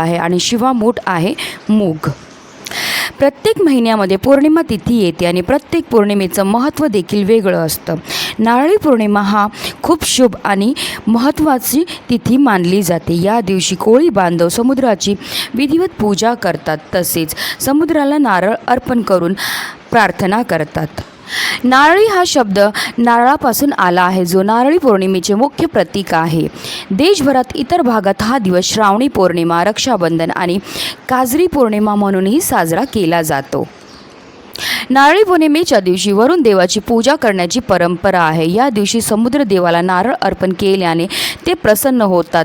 आहे आणि शिवा मूठ आहे मूग. प्रत्येक महिन्यामध्ये पौर्णिमा तिथी येते आणि प्रत्येक पौर्णिमेचं महत्त्व देखील वेगळं असतं. नारळी पौर्णिमा हा खूप शुभ आणि महत्त्वाची तिथी मानली जाते. या दिवशी कोळी बांधव समुद्राची विधिवत पूजा करतात. तसेच समुद्राला नारळ अर्पण करून प्रार्थना करतात. नारळी हा शब्द नारळापासून आला आहे. जो नारळी पौर्णिमेचे मुख्य प्रतीक आहे. देशभरात इतर भागात हा दिवस श्रावणी पौर्णिमा रक्षाबंधन आणि काजरी पौर्णिमा म्हणूनही साजरा केला जातो. नारळी पौर्णिमेच्या दिवशी वरुण देवाची पूजा करण्याची परंपरा आहे. या दिवशी समुद्र देवाला नारळ अर्पण केल्याने ते प्रसन्न होतात.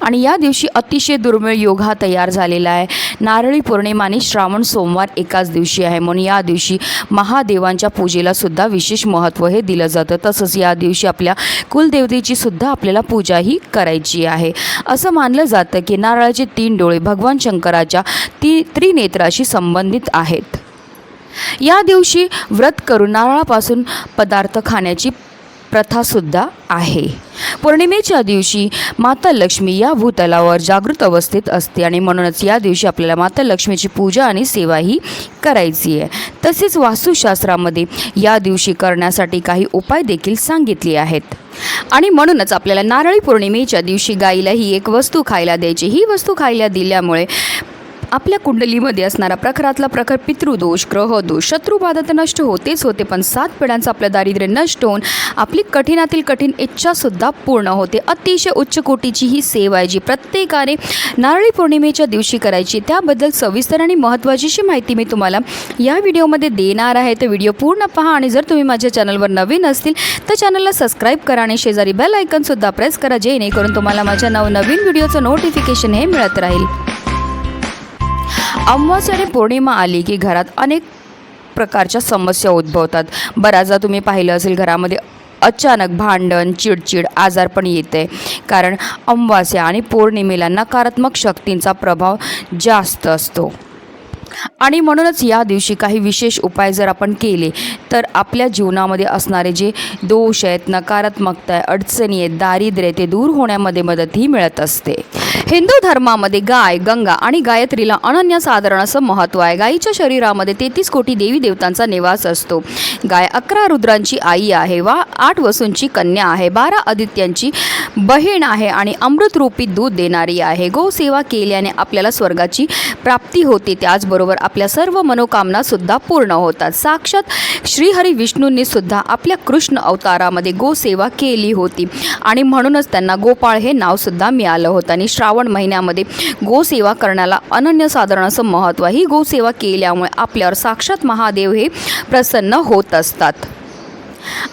आणि या दिवशी अतिशय दुर्मिळ योग हा तयार झालेला आहे. नारळी पौर्णिमा आणि श्रावण सोमवार एकाच दिवशी आहे. म्हणून या दिवशी महादेवांच्या पूजेला सुद्धा विशेष महत्त्व हे दिलं जातं. तसंच या दिवशी आपल्या कुलदेवतेची सुद्धा आपल्याला पूजाही करायची आहे. असं मानलं जातं की नारळाचे तीन डोळे भगवान शंकराच्या ती त्रिनेत्राशी संबंधित आहेत. या दिवशी व्रत करून नारळापासून पदार्थ खाण्याची प्रथासुद्धा आहे. पौर्णिमेच्या दिवशी माता लक्ष्मी या भूतलावर जागृत अवस्थेत असते आणि म्हणूनच या दिवशी आपल्याला माता लक्ष्मीची पूजा आणि सेवाही करायची आहे. तसेच वास्तुशास्त्रामध्ये या दिवशी करण्यासाठी काही उपाय देखील सांगितले आहेत. आणि म्हणूनच आपल्याला नारळी पौर्णिमेच्या दिवशी गाईला ही एक वस्तू खायला द्यायची. ही वस्तू खायला दिल्यामुळे आपल्या कुंडलीमध्ये असणारा प्रखरातला प्रखर पितृदोष ग्रहदोष शत्रुबाधा तर नष्ट होतेच होते पण सात पिढ्यांचं आपलं दारिद्र्य नष्ट होऊन आपली कठीणातील कठीण इच्छासुद्धा पूर्ण होते. अतिशय उच्च कोटीची ही सेवा आहे जी प्रत्येकाने नारळी पौर्णिमेच्या दिवशी करायची. त्याबद्दल सविस्तर आणि महत्त्वाचीशी माहिती मी तुम्हाला या व्हिडिओमध्ये देणार आहे. तर व्हिडिओ पूर्ण पहा आणि जर तुम्ही माझ्या चॅनलवर नवीन असतील तर चॅनलला सबस्क्राईब करा आणि शेजारी बेल आयकनसुद्धा प्रेस करा जेणेकरून तुम्हाला माझ्या नवनवीन व्हिडिओचं नोटिफिकेशन हे मिळत राहील. अमावस्या आणि पौर्णिमा आली की घरात अनेक प्रकारच्या समस्या उद्भवतात. बऱ्याचदा तुम्ही पाहिलं असेल घरामध्ये अचानक भांडण चिडचिड आजार पण येते. कारण अमावास्या आणि पौर्णिमेला नकारात्मक शक्तींचा प्रभाव जास्त असतो. आणि म्हणूनच या दिवशी काही विशेष उपाय जर आपण केले तर आपल्या जीवनामध्ये असणारे जे दोष आहेत नकारात्मकता आहे अडचणी आहेत दारिद्र्य ते दूर होण्यामध्ये मदतही मिळत असते. हिंदू धर्मामध्ये गाय गंगा आणि गायत्रीला अनन्यसाधारण असं महत्त्व आहे. गायीच्या शरीरामध्ये तेहतीस कोटी देवी देवतांचा निवास असतो. गाय अकरा रुद्रांची आई आहे वा आठ वसूंची कन्या आहे. बारा आदित्यांची बहीण आहे आणि अमृतरूपी दूध देणारी आहे. गोसेवा केल्याने आपल्याला स्वर्गाची प्राप्ती होते. त्याचबरोबर आपल्या सर्व मनोकामना सुद्धा पूर्ण होतात. साक्षात श्रीहरी विष्णूंनी सुद्धा आपल्या कृष्ण अवतारामध्ये गोसेवा केली होती आणि म्हणूनच त्यांना गोपाळ हे नावसुद्धा मिळालं होतं आणि श्रा श्रावण महिन्यामध्ये गोसेवा करण्याला अनन्यसाधारण असं महत्त्व ही गोसेवा केल्यामुळे आपल्यावर साक्षात महादेव हे प्रसन्न होत असतात.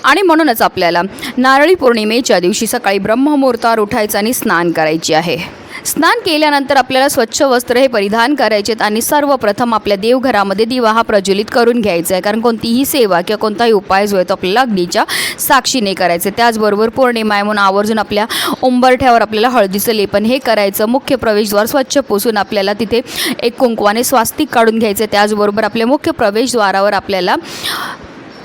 आणि म्हणूनच आपल्याला नारळी पौर्णिमेच्या दिवशी सकाळी ब्रह्ममुहूर्तावर उठायचं आणि स्नान करायचे आहे. स्नान केल्यानंतर आपल्याला स्वच्छ वस्त्र हे परिधान करायचे आहेत आणि सर्वप्रथम आपल्या देवघरामध्ये दिवा हा प्रज्वलित करून घ्यायचा आहे. कारण कोणतीही सेवा किंवा कोणताही उपाय जो आहे तो आपल्याला अग्नीच्या साक्षीने करायचे त्याचबरोबर पौर्णिमा आहे म्हणून आवर्जून आपल्या उंबरठ्यावर आपल्याला हळदीचं लेपन हे करायचं. मुख्य प्रवेशद्वार स्वच्छ पुसून आपल्याला तिथे एक कुंकवाने स्वास्तिक काढून घ्यायचं त्याचबरोबर आपल्या मुख्य प्रवेशद्वारावर आपल्याला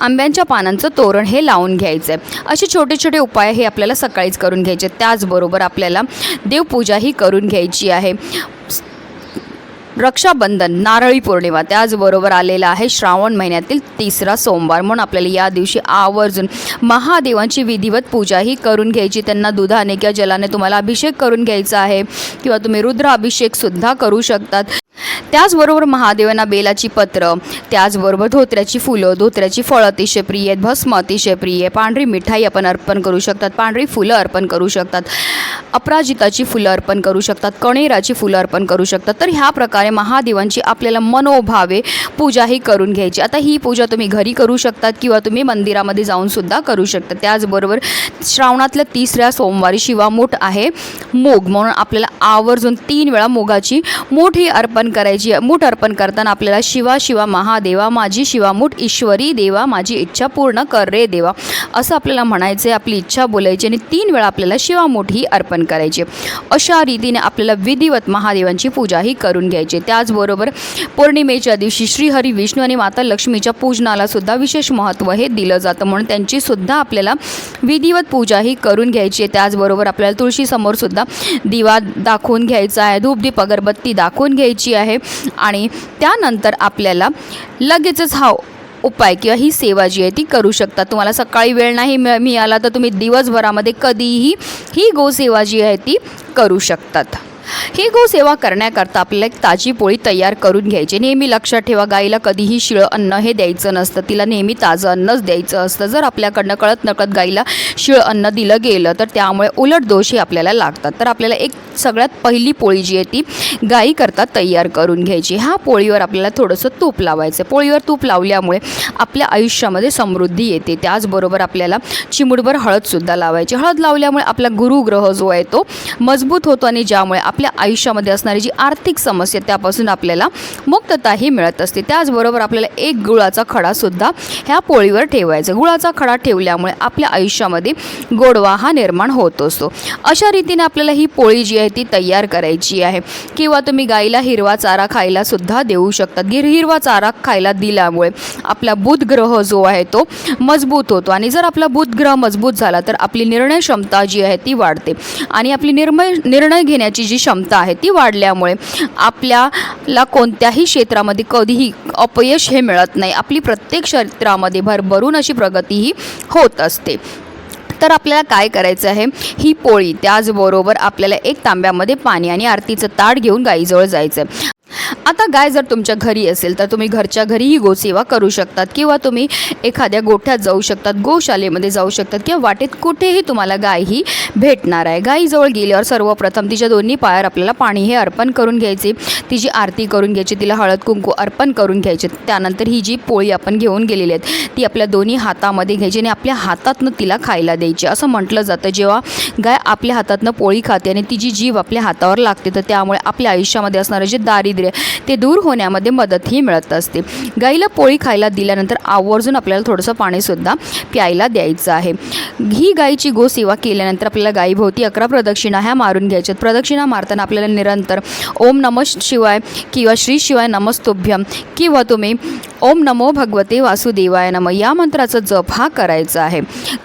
आंब्यांच्या पानांचं तोरण हे लावून घ्यायचं आहे असे छोटे छोटे उपाय हे आपल्याला सकाळीच करून घ्यायचे. त्याचबरोबर आपल्याला देवपूजाही करून घ्यायची आहे. रक्षाबंधन नारळी पौर्णिमा त्याचबरोबर आलेला आहे श्रावण महिन्यातील तिसरा सोमवार. म्हणून आपल्याला या दिवशी आवर्जून महादेवांची विधिवत पूजाही करून घ्यायची. त्यांना दुधाने किंवा जलाने तुम्हाला अभिषेक करून घ्यायचा आहे. किंवा तुम्ही रुद्र अभिषेकसुद्धा करू शकतात. त्याचबरोबर महादेवांना बेलाची पत्र त्याचबरोबर धोत्र्याची फुलं धोत्र्याची फळं अतिशय प्रिय आहेत भस्म अतिशय प्रिय आहे. पांढरी मिठाई आपण अर्पण करू शकतात पांढरी फुलं अर्पण करू शकतात अपराजिताची फुलं अर्पण करू शकतात कणेराची फुलं अर्पण करू शकतात. तर ह्या प्रकारे महादेवांची आपल्याला मनोभावे पूजा ही करून घ्यायची. आता ही पूजा तुम्ही घरी करू शकतात किंवा तुम्ही मंदिरामध्ये जाऊनसुद्धा करू शकता त्याचबरोबर श्रावणातल्या तिसऱ्या सोमवारी शिवामूठ आहे मूग म्हणून आपल्याला आवर्जून तीन वेळा मुगाची मूठ ही अर्पण करायची. मूठ अर्पण करताना आपल्याला शिवा शिवा महादेवा माझी शिवामूठ ईश्वरी देवा माझी इच्छा पूर्ण कर रे देवा. असं आपल्याला म्हणायचं आहे आपली इच्छा बोलायची आणि तीन वेळा आपल्याला शिवामूठ ही अर्पण करायची अशा रीतीने आपल्याला विधिवत महादेवांची पूजा ही करून घ्यायची त्याचबरोबर पौर्णिमेच्या दिवशी श्रीहरी विष्णू आणि माता लक्ष्मीच्या पूजनाला सुद्धा विशेष महत्त्व हे दिलं जातं. म्हणून त्यांची सुद्धा आपल्याला विधिवत पूजा ही करून घ्यायची आहे. त्याचबरोबर आपल्याला तुळशीसमोर सुद्धा दिवा दाखवून घ्यायचा आहे. धूपदीप अगरबत्ती दाखवून घ्यायची आहे. आणि त्यानंतर आपल्याला लगेचच हा उपाय किंवा ही सेवा जी आहे ती करू शकता. तुम्हाला सकाळी वेळ नाही मिळाला तर तुम्ही दिवसभरामध्ये कधीही ही गोसेवा जी आहे ती करू शकतात. ही गोसेवा करण्याकरता आपल्याला एक ताजी पोळी तयार करून घ्यायची. नेहमी लक्षात ठेवा गाईला कधीही शिळं अन्न हे द्यायचं नसतं. तिला नेहमी ताजं अन्नच द्यायचं असतं. जर आपल्याकडनं कळत नकळत गाईला शिळं अन्न दिलं गेलं तर त्यामुळे उलट दोषही आपल्याला लागतात. तर आपल्याला एक सगळ्यात पहिली पोळी जी आहे ती गाईकरता तयार करून घ्यायची. ह्या पोळीवर आपल्याला थोडंसं तूप लावायचं. पोळीवर तूप लावल्यामुळे आपल्या आयुष्यामध्ये समृद्धी येते. त्याचबरोबर आपल्याला चिमुडभर हळदसुद्धा लावायची. हळद लावल्यामुळे आपला गुरुग्रह जो आहे तो मजबूत होतो आणि ज्यामुळे आप आपल्या आयुष्यामध्ये असणारी जी आर्थिक समस्या त्यापासून आपल्याला मुक्तताही मिळत असते. त्याचबरोबर आपल्याला एक गुळाचा खडासुद्धा ह्या पोळीवर ठेवायचा गुळाचा खडा ठेवल्यामुळे आपल्या आयुष्यामध्ये गोडवा हा निर्माण होत असतो. अशा रीतीने आपल्याला ही पोळी जी आहे ती तयार करायची आहे. किंवा तुम्ही गाईला हिरवा चारा खायला सुद्धा देऊ शकतात गिर हिरवा चारा खायला दिल्यामुळे आपला बुध ग्रह जो आहे तो मजबूत होतो. आणि जर आपला बुध ग्रह मजबूत झाला तर आपली निर्णय क्षमता जी आहे ती वाढते. आणि आपली निर्मय निर्णय घेण्याची जी क्षमता क्षमता आहे ती वाढल्यामुळे आपल्याला कोणत्याही क्षेत्रामध्ये कधीही अपयश हे मिळत नाही. आपली प्रत्येक क्षेत्रामध्ये भरभरून अशी प्रगतीही होत असते. तर आपल्याला काय करायचं आहे? ही पोळी त्याचबरोबर आपल्याला एक तांब्यामध्ये पाणी आणि आरतीचं ताट घेऊन गाईजवळ जायचं आहे आता गाय जर तुमच्या घरी असेल तर तुम्ही घरच्या घरी ही गोसेवा करू शकतात किंवा तुम्ही एखाद्या गोठ्यात जाऊ शकतात गोशालेमध्ये जाऊ शकतात किंवा वाटेत कुठेही तुम्हाला गाय ही भेटणार आहे. गायीजवळ गेल्यावर सर्वप्रथम तिच्या दोन्ही पायावर आपल्याला पाणी हे अर्पण करून घ्यायचे तिची आरती करून घ्यायची तिला हळद कुंकू अर्पण करून घ्यायचे. त्यानंतर ही जी पोळी आपण घेऊन गेलेली आहेत ती आपल्या दोन्ही हातामध्ये घ्यायची आणि आपल्या हातातनं तिला खायला द्यायची. असं म्हटलं जातं जेव्हा गाय आपल्या हातातनं पोळी खाते आणि तिची जीव आपल्या हातावर लागते तर त्यामुळे आपल्या आयुष्यामध्ये असणारं जे दारिद्र्य ते दूर होण्यामध्ये मदतही मिळत असते. गाईला पोळी खायला दिल्यानंतर आवर्जून आपल्याला थोडंसं पाणीसुद्धा प्यायला द्यायचं आहे. ही गाईची गोसेवा केल्यानंतर आपल्याला गाईभोवती अकरा प्रदक्षिणा ह्या मारून घ्यायच्यात. प्रदक्षिणा मारताना आपल्याला निरंतर ओम नम शिवाय किंवा श्री शिवाय नमस्तुभ्यम किंवा तुम्ही ओम नमो भगवते वासुदेवाय नम या मंत्राचा जप हा करायचा आहे.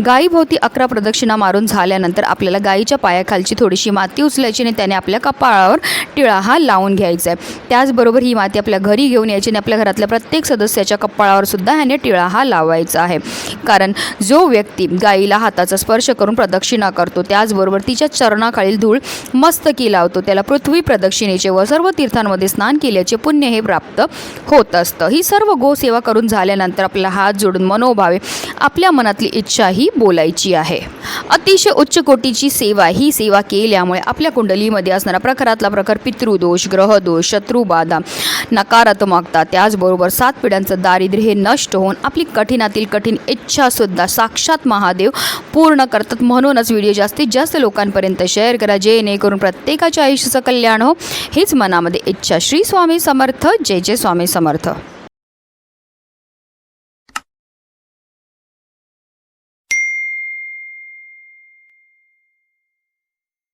गाईभोवती अकरा प्रदक्षिणा मारून झाल्यानंतर आपल्याला गाईच्या पायाखालची थोडीशी माती उचलायची आणि त्याने आपल्या कपाळावर टिळा हा लावून घ्यायचा आहे. त्याचबरोबर ही माती आपल्या घरी घेऊन यायची आणि आपल्या घरातल्या प्रत्येक सदस्याच्या कपाळावर सुद्धा ह्याने टिळा हा लावायचा आहे. कारण जो व्यक्ती गाईला हाताचा स्पर्श करून प्रदक्षिणा करतो त्याचबरोबर तिच्या चरणाखालील धूळ मस्तकी लावतो त्याला पृथ्वी प्रदक्षिणेचे व सर्व तीर्थांमध्ये स्नान केल्याचे पुण्य हे प्राप्त होत असतं. ही सर्व गोसेवा करून झाल्यानंतर आपला हात जोडून मनोभावे आपल्या मनातली इच्छा ही बोलायची आहे. अतिशय उच्च कोटीची सेवा ही सेवा केल्यामुळे आपल्या कुंडलीमध्ये असणारा प्रखरातला प्रखर पितृदोष ग्रहदोष शत्रुबाधा नकारात्मकता त्याचबरोबर सात पिढ्यांचं दारिद्र्य हे नष्ट होऊन आपली कठीणातील कठीण इच्छासुद्धा साक्षात महादेव पूर्ण करतात. म्हणूनच व्हिडिओ जास्तीत जास्त लोकांपर्यंत शेअर करा जेणेकरून प्रत्येकाच्या आयुष्याचं कल्याण हो. हीच मनामध्ये इच्छा. श्री स्वामी समर्थ. जय जय स्वामी समर्थ.